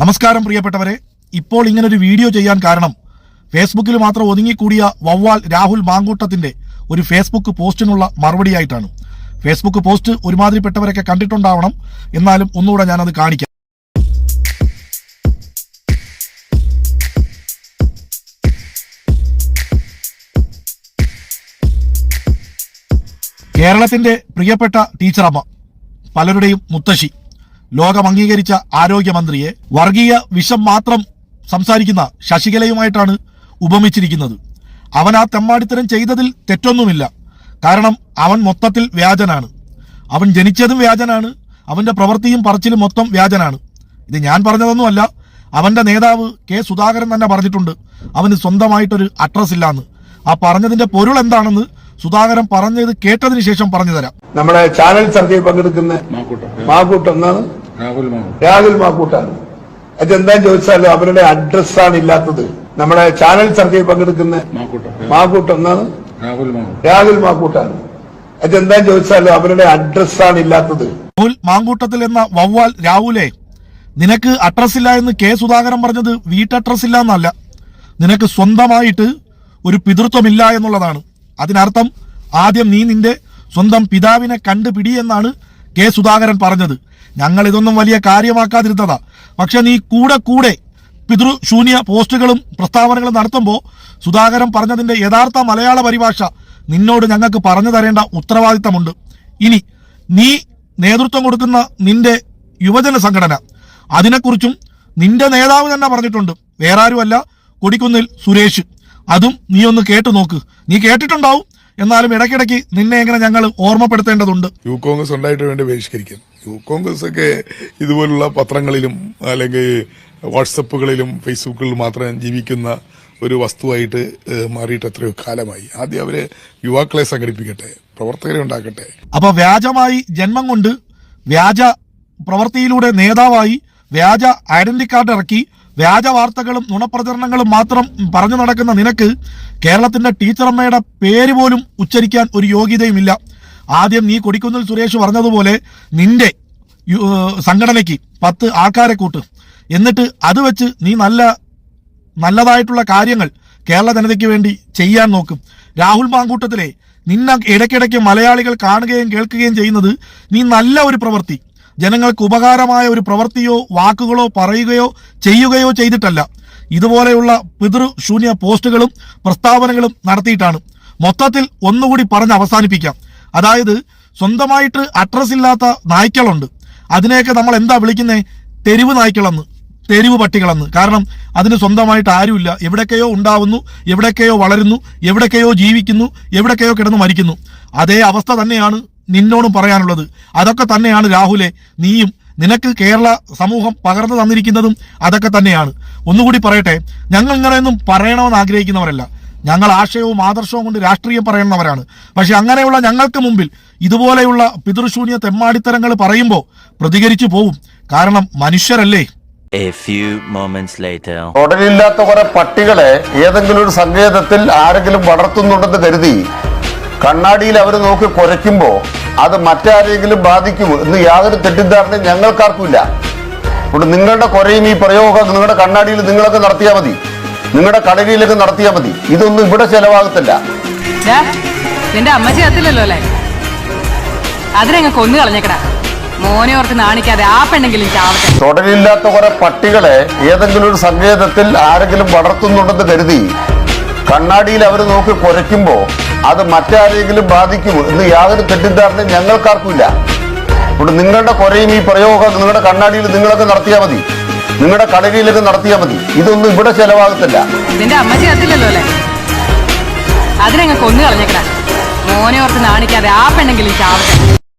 നമസ്കാരം പ്രിയപ്പെട്ടവരെ. ഇപ്പോൾ ഇങ്ങനൊരു വീഡിയോ ചെയ്യാൻ കാരണം ഫേസ്ബുക്കിൽ മാത്രം ഒതുങ്ങിക്കൂടിയ വവ്വാൽ രാഹുൽ മാങ്കൂട്ടത്തിന്റെ ഒരു ഫേസ്ബുക്ക് പോസ്റ്റിനുള്ള മറുപടിയായിട്ടാണ്. ഫേസ്ബുക്ക് പോസ്റ്റ് ഒരുമാതിരിപ്പെട്ടവരൊക്കെ കണ്ടിട്ടുണ്ടാവണം. എന്നാലും ഒന്നുകൂടെ ഞാനത് കാണിക്കാം. കേരളത്തിന്റെ പ്രിയപ്പെട്ട ടീച്ചറമ്മ പലരുടെയും മുത്തശ്ശി. ലോകം അംഗീകരിച്ച ആരോഗ്യമന്ത്രിയെ വർഗീയ വിഷം മാത്രം സംസാരിക്കുന്ന ശശികലയുമായിട്ടാണ് ഉപമിച്ചിരിക്കുന്നത്. അവൻ ആ തെമ്മാടിത്തരം ചെയ്തതിൽ തെറ്റൊന്നുമില്ല. കാരണം അവൻ മൊത്തത്തിൽ വ്യാജനാണ്. അവൻ ജനിച്ചതും വ്യാജനാണ്. അവന്റെ പ്രവൃത്തിയും പറച്ചിലും മൊത്തം വ്യാജനാണ്. ഇത് ഞാൻ പറഞ്ഞതൊന്നുമല്ല. അവന്റെ നേതാവ് കെ സുധാകരൻ തന്നെ പറഞ്ഞിട്ടുണ്ട്. അവന് സ്വന്തമായിട്ടൊരു അഡ്രസ് ഇല്ലാന്ന്. ആ പറഞ്ഞതിന്റെ പൊരുൾ എന്താണെന്ന് സുധാകരൻ പറഞ്ഞത് കേട്ടതിന് ശേഷം പറഞ്ഞു തരാം. നമ്മുടെ ചാനൽ ചർച്ചയിൽ പങ്കെടുക്കുന്ന മാക്കൂട്ടം. എന്നാണ് രാഹുൽ മാക്കൂട്ടാണ്. അച്ഛൻ അതെന്താന്ന് ചോദിച്ചാൽ അവരുടെ അഡ്രസ്സാണ് ഇല്ലാത്തത്. നമ്മുടെ ചാനൽ ചർച്ചയിൽ പങ്കെടുക്കുന്ന മാക്കൂട്ടം. എന്നാണ്? രാഹുൽ മാക്കൂട്ടാണ്. അച്ഛൻ മാക്കൂട്ടാണ് അതെന്താന്ന് ചോദിച്ചാൽ അവരുടെ അഡ്രസ്സാണ് ഇല്ലാത്തത്. രാഹുൽ മാങ്കൂട്ടത്തിൽ എന്ന വവ്വാൽ രാഹുലേ നിനക്ക് അഡ്രസ് ഇല്ല എന്ന് കെ സുധാകരൻ പറഞ്ഞത് വീട്ടഡ്രസ് ഇല്ല എന്നല്ല. നിനക്ക് സ്വന്തമായിട്ട് ഒരു പിതൃത്വമില്ല എന്നുള്ളതാണ്. അതിനർത്ഥം ആദ്യം നീ നിന്റെ സ്വന്തം പിതാവിനെ കണ്ടുപിടി എന്നാണ് കെ സുധാകരൻ പറഞ്ഞത്. ഞങ്ങൾ ഇതൊന്നും വലിയ കാര്യമാക്കാതിരുന്നതാ. പക്ഷെ നീ കൂടെ കൂടെ പിതൃശൂന്യ പോസ്റ്റുകളും പ്രസ്താവനകളും നടത്തുമ്പോൾ സുധാകരൻ പറഞ്ഞതിന്റെ യഥാർത്ഥ മലയാള പരിഭാഷ നിന്നോട് ഞങ്ങൾക്ക് പറഞ്ഞു തരേണ്ട ഉത്തരവാദിത്തമുണ്ട്. ഇനി നീ നേതൃത്വം കൊടുക്കുന്ന നിന്റെ യുവജന സംഘടന അതിനെക്കുറിച്ചും നിന്റെ നേതാവ് തന്നെ പറഞ്ഞിട്ടുണ്ട്. വേറാരുമല്ല കൊടിക്കുന്നിൽ സുരേഷ്. അതും നീ ഒന്ന് കേട്ടു നോക്ക്. നീ കേട്ടിട്ടുണ്ടാവും. എന്നാലും ഇടയ്ക്കിടയ്ക്ക് നിന്നെ എങ്ങനെ ഞങ്ങൾ ഓർമ്മപ്പെടുത്തേണ്ടതുണ്ട്? യു കോൺഗ്രസ് ഉണ്ടായിട്ട് വേണ്ടി ബഹിഷ്കരിക്കാൻ യു കോൺഗ്രസ് ഒക്കെ ഇതുപോലുള്ള പത്രങ്ങളിലും അല്ലെങ്കിൽ വാട്സപ്പുകളിലും ഫേസ്ബുക്കിലും മാത്രം ജീവിക്കുന്ന ഒരു വസ്തുവായിട്ട് മാറിയിട്ട് എത്രയോ കാലമായി. ആദ്യം അവർ യുവാക്കളെ സംഘടിപ്പിക്കട്ടെ പ്രവർത്തകരെ ഉണ്ടാക്കട്ടെ. അപ്പൊ വ്യാജമായി ജന്മം കൊണ്ട് വ്യാജ പ്രവൃത്തിയിലൂടെ നേതാവായി വ്യാജ ഐഡന്റി കാർഡ് ഇറക്കി വ്യാജ വാർത്തകളും നുണപ്രചരണങ്ങളും മാത്രം പറഞ്ഞു നടക്കുന്ന നിനക്ക് കേരളത്തിന്റെ ടീച്ചറമ്മയുടെ പേര് പോലും ഉച്ചരിക്കാൻ ഒരു യോഗ്യതയുമില്ല. ആദ്യം നീ കൊടിക്കുന്നിൽ സുരേഷ് പറഞ്ഞതുപോലെ നിന്റെ സംഘടനയ്ക്ക് പത്ത് ആൾക്കാരെ കൂട്ട്. എന്നിട്ട് അത് വെച്ച് നീ നല്ല നല്ലതായിട്ടുള്ള കാര്യങ്ങൾ കേരള ജനതയ്ക്ക് വേണ്ടി ചെയ്യാൻ നോക്കും. രാഹുൽ മാങ്കൂട്ടത്തിലെ നിന്നെ ഇടയ്ക്കിടയ്ക്ക് മലയാളികൾ കാണുകയും കേൾക്കുകയും ചെയ്യുന്നത് നീ നല്ല ഒരു പ്രവൃത്തി. ജനങ്ങൾക്ക് ഉപകാരമായ ഒരു പ്രവൃത്തിയോ വാക്കുകളോ പറയുകയോ ചെയ്യുകയോ ചെയ്തിട്ടല്ല. ഇതുപോലെയുള്ള പിതൃശൂന്യ പോസ്റ്റുകളും പ്രസ്താവനകളും നടത്തിയിട്ടാണ്. മൊത്തത്തിൽ ഒന്നുകൂടി പറഞ്ഞ് അവസാനിപ്പിക്കാം. അതായത് സ്വന്തമായിട്ട് അഡ്രസ് ഇല്ലാത്ത നായ്ക്കളുണ്ട്. അതിനെയൊക്കെ നമ്മൾ എന്താ വിളിക്കുന്നത് തെരുവ് നായ്ക്കളെന്ന്. തെരുവ് പട്ടികളെന്ന്. കാരണം അതിന് സ്വന്തമായിട്ട് ആരുമില്ല. എവിടൊക്കെയോ ഉണ്ടാവുന്നു എവിടൊക്കെയോ വളരുന്നു എവിടൊക്കെയോ ജീവിക്കുന്നു എവിടൊക്കെയോ കിടന്ന് മരിക്കുന്നു. അതേ അവസ്ഥ തന്നെയാണ് നിന്നോടും പറയാനുള്ളത്. അതൊക്കെ തന്നെയാണ് രാഹുലെ നീയും നിനക്ക് കേരള സമൂഹം പകർന്നു തന്നിരിക്കുന്നതും അതൊക്കെ തന്നെയാണ്. ഒന്നുകൂടി പറയട്ടെ ഞങ്ങൾ ഇങ്ങനെയൊന്നും പറയണമെന്ന് ആഗ്രഹിക്കുന്നവരല്ല. ഞങ്ങൾ ആശയവും ആദർശവും കൊണ്ട് രാഷ്ട്രീയം പറയുന്നവരാണ് പക്ഷെ അങ്ങനെയുള്ള ഞങ്ങൾക്ക് മുമ്പിൽ ഇതുപോലെയുള്ള പിതൃശൂന്യ തെമ്മാടിത്തരങ്ങൾ പറയുമ്പോൾ പ്രതികരിച്ചു പോവും. കാരണം മനുഷ്യരല്ലേ. ഉടലില്ലാത്ത few moments later. തൊടലില്ലാത്ത കുറെ പട്ടികളെ ഏതെങ്കിലും ഒരു സങ്കേതത്തിൽ ആരെങ്കിലും വളർത്തുന്നുണ്ടെന്ന് കരുതി കണ്ണാടിയിൽ അവർ നോക്കി കുരയ്ക്കുമ്പോൾ അത് മറ്റാരെങ്കിലും ബാധിക്കുമോ എന്ന് യാതൊരു തെറ്റിദ്ധാരണയും ഞങ്ങൾക്കാർക്കുമില്ല. അതുകൊണ്ട് നിങ്ങളുടെ കുറയും ഈ പ്രയോഗം നിങ്ങളുടെ കണ്ണാടിയിൽ നിങ്ങളൊക്കെ നടത്തിയാൽ മതി. നിങ്ങളുടെ കളരിയിലൊക്കെ നടത്തിയാൽ മതി. ഇതൊന്നും ഇവിടെ ചെലവാകത്തില്ല. നിന്റെ അമ്മച്ചി കത്തില്ലല്ലോ അല്ലേ? അതിനങ്ങ് കൊന്നു കളഞ്ഞേക്കടാ. മോനെ ഓർത്ത് നാണിക്കാതെ ആ പെണ്ണെങ്കിലും ചാവട്ടെ തൊടലില്ലാത്ത കുറെ പട്ടികളെ ഏതെങ്കിലും ഒരു സങ്കേതത്തിൽ ആരെങ്കിലും വളർത്തുന്നുണ്ടെന്ന് കരുതി കണ്ണാടിയിൽ അവർ നോക്കി കുരയ്ക്കുമ്പോൾ അത് മറ്റാരെങ്കിലും ബാധിക്കുമോ എന്ന് യാതൊരു തെറ്റിദ്ധാരണയും ഞങ്ങൾക്കാർക്കുമില്ല അതുകൊണ്ട് നിങ്ങളുടെ കുറയും ഈ പ്രയോഗം നിങ്ങളുടെ കണ്ണാടിയിൽ നിങ്ങളൊക്കെ നടത്തിയാൽ മതി. നിങ്ങളുടെ കളരിയിലൊക്കെ നടത്തിയാൽ മതി. ഇതൊന്നും ഇവിടെ ചെലവാകത്തില്ല. നിന്റെ കൊന്നു കളഞ്ഞേക്കടാ. മോനെ ഓർത്ത് നാണിക്കാതെ ആ പെണ്ണെങ്കിലും ചാവട്ടെ.